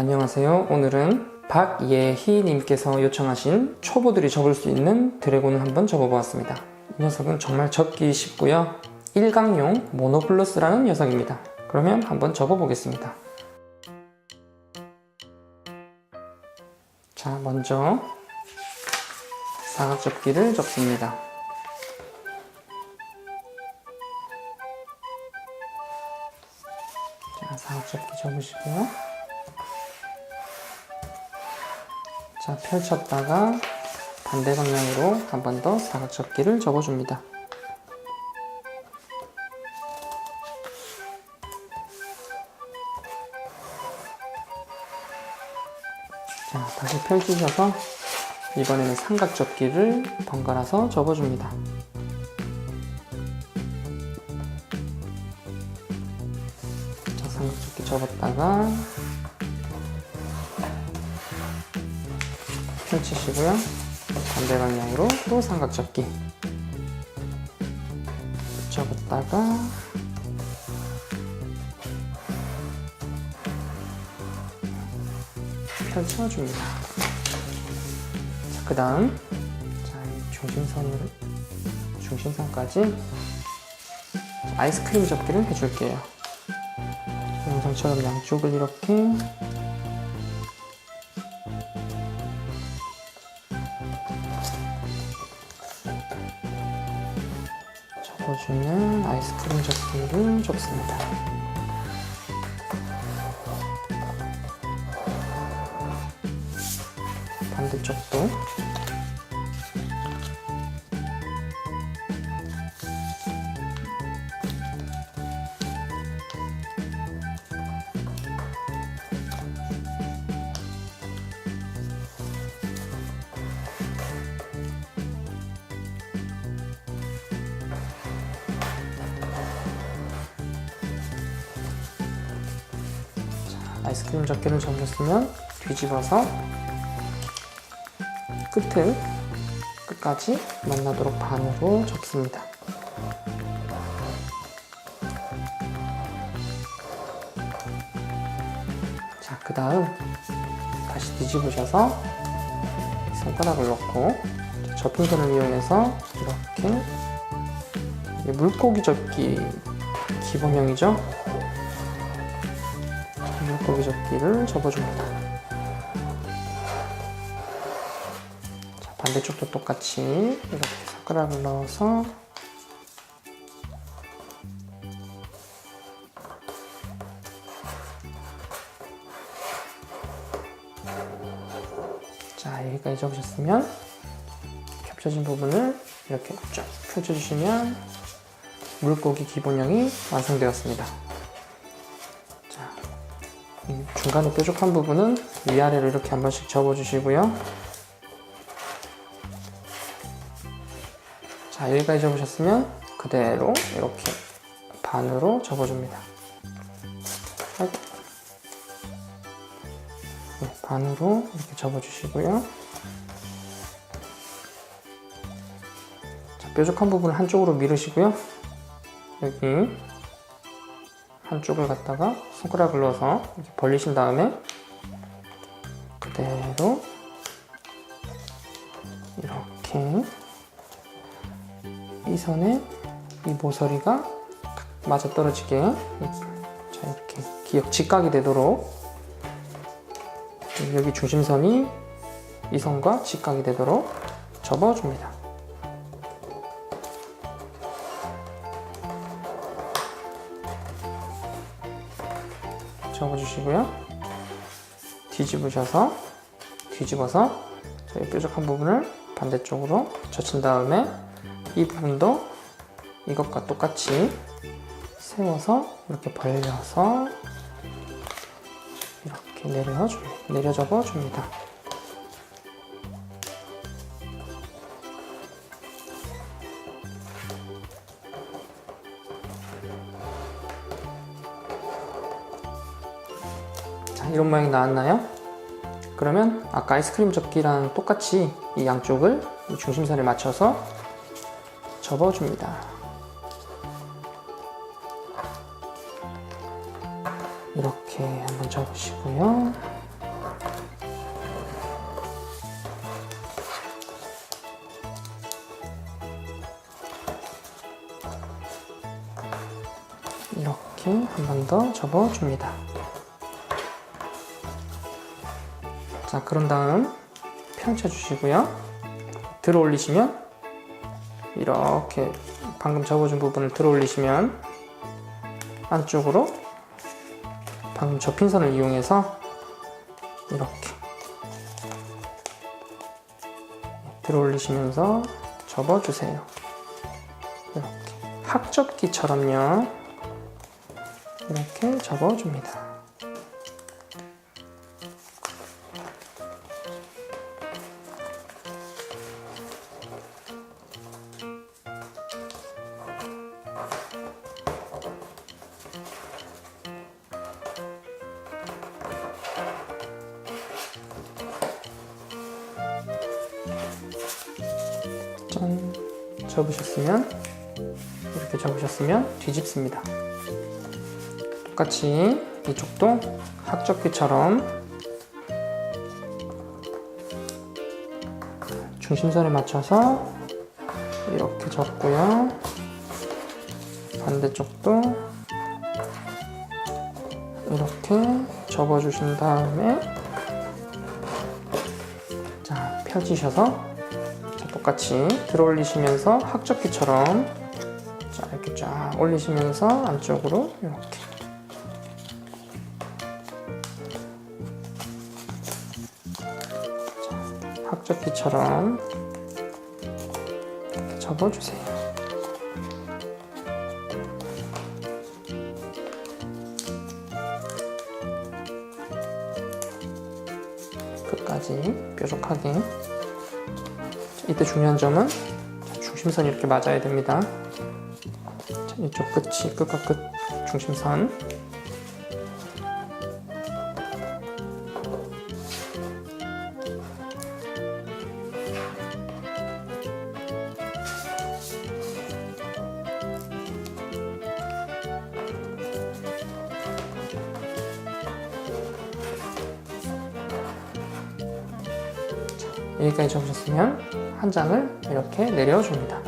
안녕하세요. 오늘은 박예희님께서 요청하신 초보들이 접을 수 있는 드래곤을 한번 접어보았습니다. 이 녀석은 정말 접기 쉽고요. 1강용 모노플러스라는 녀석입니다. 그러면 한번 접어보겠습니다. 자, 먼저 사각 접기를 접습니다. 자, 사각 접기 접으시고요. 자, 펼쳤다가 반대 방향으로 한 번 더 사각 접기를 접어줍니다. 자, 다시 펼치셔서 이번에는 삼각 접기를 번갈아서 접어줍니다. 자, 삼각 접기 접었다가 펼치시고요. 반대 방향으로 또 삼각 접기 접었다가 펼쳐줍니다. 자, 그 다음 자, 이 중심선을 중심선까지 아이스크림 접기를 해줄게요. 영상처럼 양쪽을 이렇게 접어주는 아이스크림 접기를 접습니다. 반대쪽도 아이스크림 접기를 접었으면 뒤집어서 끝을 끝까지 만나도록 반으로 접습니다. 자, 그 다음 다시 뒤집으셔서 손가락을 넣고 자, 접힌선을 이용해서 이렇게 물고기 접기 기본형이죠. 물고기 접기를 접어줍니다. 자, 반대쪽도 똑같이 이렇게 손가락을 넣어서 자 여기까지 접으셨으면 겹쳐진 부분을 이렇게 쫙 펼쳐주시면 물고기 기본형이 완성되었습니다. 중간에 뾰족한 부분은 위아래로 이렇게 한 번씩 접어주시고요. 자, 여기까지 접으셨으면 그대로 이렇게 반으로 접어줍니다. 네, 반으로 이렇게 접어주시고요. 자, 뾰족한 부분을 한쪽으로 밀으시고요. 여기 한쪽을 갖다가 넣어서 이렇게 벌리신 다음에 그대로 이렇게 이 선에 이 모서리가 맞아 떨어지게 자 이렇게 기역 직각이 되도록 여기 중심선이 이 선과 직각이 되도록 접어줍니다. 접어주시고요. 뒤집으셔서 뒤집어서 저희 뾰족한 부분을 반대쪽으로 젖힌 다음에 이 부분도 이것과 똑같이 세워서 이렇게 벌려서 이렇게 내려줘 내려 접어 줍니다. 이런 모양이 나왔나요? 그러면 아까 아이스크림 접기랑 똑같이 이 양쪽을 이 중심선에 맞춰서 접어줍니다. 이렇게 한번 접으시고요. 이렇게 한 번 더 접어줍니다. 자, 그런 다음 펼쳐주시고요. 들어 올리시면 이렇게 방금 접어준 부분을 들어 올리시면 안쪽으로 방금 접힌 선을 이용해서 이렇게 들어 올리시면서 접어주세요. 이렇게 학접기처럼요. 이렇게 접어줍니다. 접으셨으면 이렇게 접으셨으면 뒤집습니다. 똑같이 이쪽도 학접기처럼 중심선에 맞춰서 이렇게 접고요. 반대쪽도 이렇게 접어주신 다음에 자 펴지셔서 자, 똑같이 들어 올리시면서 학접기처럼 자 이렇게 쫙 올리시면서 안쪽으로 이렇게 자, 학접기처럼 이렇게 접어주세요. 끝까지 뾰족하게 이 때 중요한 점은 중심선이 이렇게 맞아야 됩니다. 자, 이쪽 끝이 끝과 끝 중심선. 여기까지 접으셨으면 한 장을 이렇게 내려줍니다.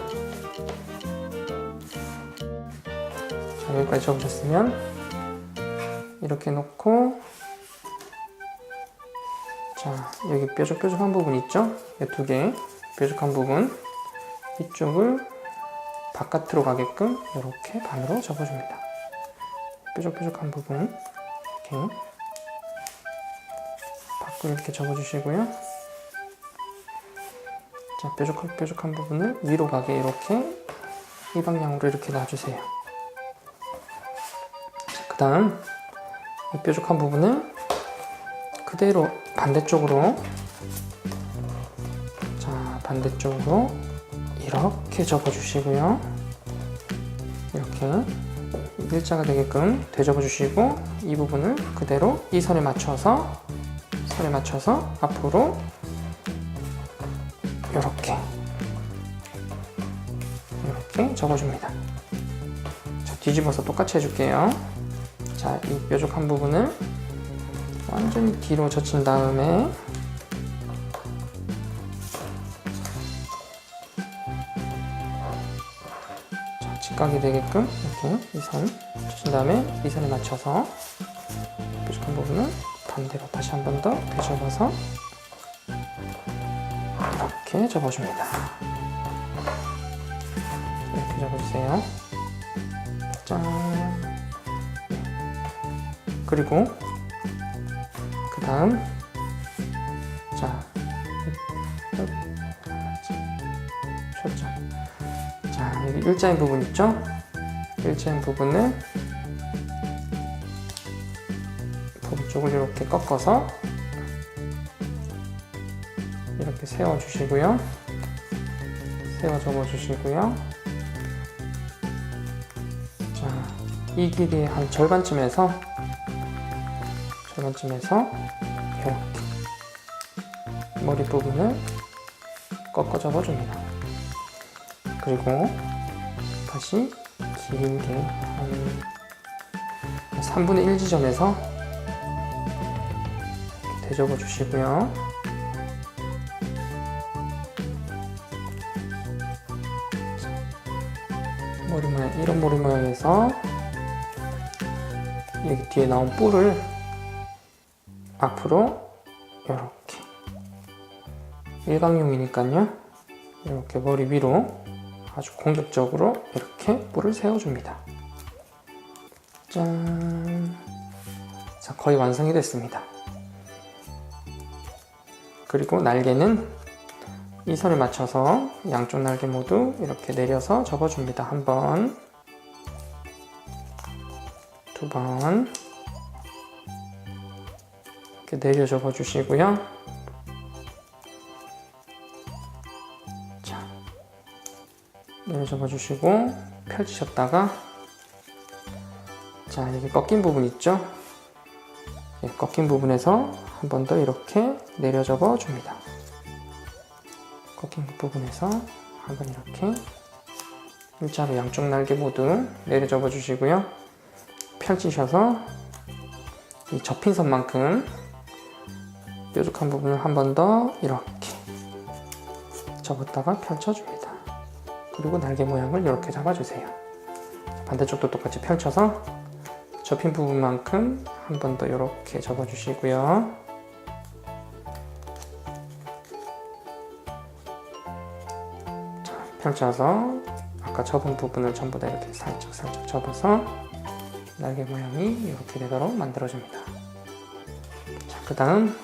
자, 여기까지 접으셨으면 이렇게 놓고 자 여기 뾰족뾰족한 부분 있죠? 이 두 개 뾰족한 부분 이쪽을 바깥으로 가게끔 이렇게 반으로 접어줍니다. 뾰족뾰족한 부분 이렇게 밖으로 이렇게 접어주시고요. 자, 뾰족한, 뾰족한 부분을 위로 가게 이렇게 이 방향으로 이렇게 놔주세요. 그 다음 이 뾰족한 부분을 그대로 반대쪽으로 자, 반대쪽으로 이렇게 접어주시고요. 이렇게 일자가 되게끔 되접어주시고 이 부분을 그대로 이 선에 맞춰서 선에 맞춰서 앞으로 이렇게 이렇게 접어줍니다. 자, 뒤집어서 똑같이 해줄게요. 자, 이 뾰족한 부분을 완전히 뒤로 젖힌 다음에 자, 직각이 되게끔 이렇게 이 선 젖힌 다음에 이 선에 맞춰서 뾰족한 부분을 반대로 다시 한 번 더 되접어서 이렇게 접어줍니다. 이렇게 접어주세요. 짠. 그리고 그 다음 자 쉬었죠. 자 여기 일자인 부분 있죠? 일자인 부분을 부분 쪽을 이렇게 꺾어서 이렇게 세워 주시고요. 세워 접어 주시고요. 자, 이 길이의 한 절반쯤에서 절반쯤에서 이렇게 머리 부분을 꺾어 접어 줍니다. 그리고 다시 길게 한 3분의 1 지점에서 되접어 주시고요. 머리 모양 이런 머리 모양에서 여기 뒤에 나온 뿔을 앞으로 이렇게. 일광용이니까요. 이렇게 머리 위로 아주 공격적으로 이렇게 뿔을 세워줍니다. 짠. 자, 거의 완성이 됐습니다. 그리고 날개는 이 선에 맞춰서 양쪽 날개 모두 이렇게 내려서 접어줍니다 한 번 두 번 이렇게 내려 접어 주시고요. 자, 내려 접어 주시고 펼치셨다가 자, 여기 꺾인 부분 있죠? 예, 꺾인 부분에서 한 번 더 이렇게 내려 접어 줍니다. 꺾인 부분에서 한번 이렇게 일자로 양쪽 날개 모두 내려 접어 주시고요. 펼치셔서 이 접힌 선만큼 뾰족한 부분을 한 번 더 이렇게 접었다가 펼쳐줍니다. 그리고 날개 모양을 이렇게 잡아주세요. 반대쪽도 똑같이 펼쳐서 접힌 부분만큼 한 번 더 이렇게 접어주시고요. 펼쳐서 아까 접은 부분을 전부 다 이렇게 살짝 살짝 접어서 날개 모양이 이렇게 되도록 만들어줍니다. 자, 그 다음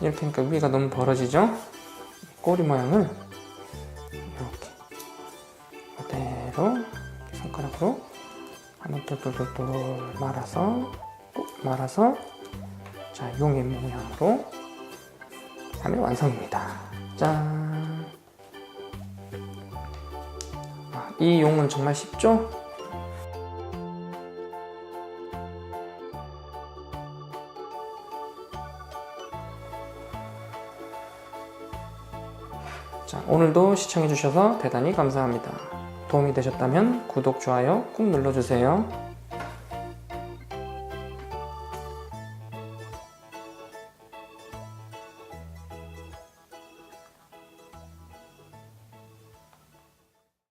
이렇게 하니까 위가 너무 벌어지죠? 꼬리 모양을 이렇게 그대로 손가락으로 한번 똘똘똘똘 말아서 꾹 말아서 자 용의 모양으로 하면 완성입니다. 짠! 이 용은 정말 쉽죠? 자, 오늘도 시청해주셔서 대단히 감사합니다. 도움이 되셨다면 구독, 좋아요 꾹 눌러주세요.